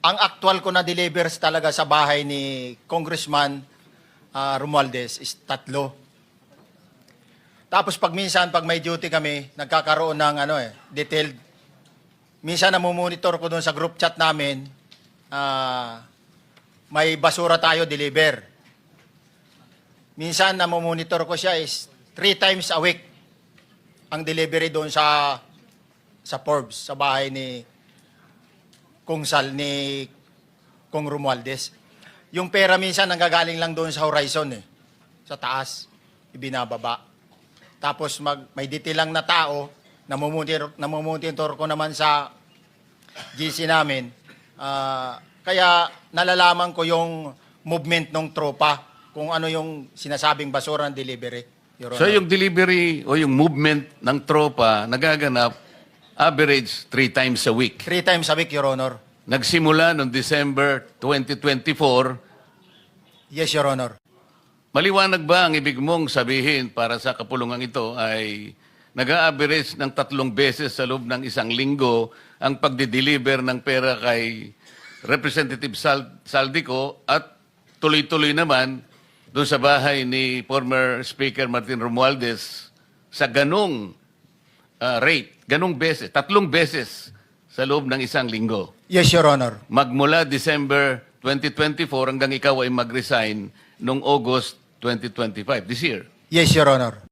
ang actual ko na delivers talaga sa bahay ni Congressman ah, Romualdez is tatlo. Tapos pag minsan, pag may duty kami, nagkakaroon ng ano eh, detailed. Minsan namumonitor ko doon sa group chat namin, ah, may basura tayo deliver. Minsan namumonitor ko siya is three times a week ang delivery doon sa sa Forbes, sa bahay ni Kung Sal, ni Kung Romualdez. Yung pera minsan nanggagaling lang doon sa horizon eh. Sa taas, ibinababa. Tapos mag, may detail lang na tao, namumutir, namumutintor ko naman sa GC namin. Ah, kaya nalalaman ko yung movement ng tropa, kung ano yung sinasabing basura ng delivery. Your So Honor. yung delivery o yung movement ng tropa nagaganap average three times a week. Three times a week, Your Honor. Nagsimula noong December 2024. Yes, Your Honor. Maliwanag ba ang ibig mong sabihin para sa kapulungan ito ay nag-average ng tatlong beses sa loob ng isang linggo ang pagdi-deliver ng pera kay Representative Sal- Saldico at tuloy-tuloy naman doon sa bahay ni former Speaker Martin Romualdez sa ganong ah, rate, ganong beses, tatlong beses sa loob ng isang linggo. Yes, Your Honor. Magmula December 2024 hanggang ikaw ay mag-resign noong August 2025, this year. Yes, Your Honor.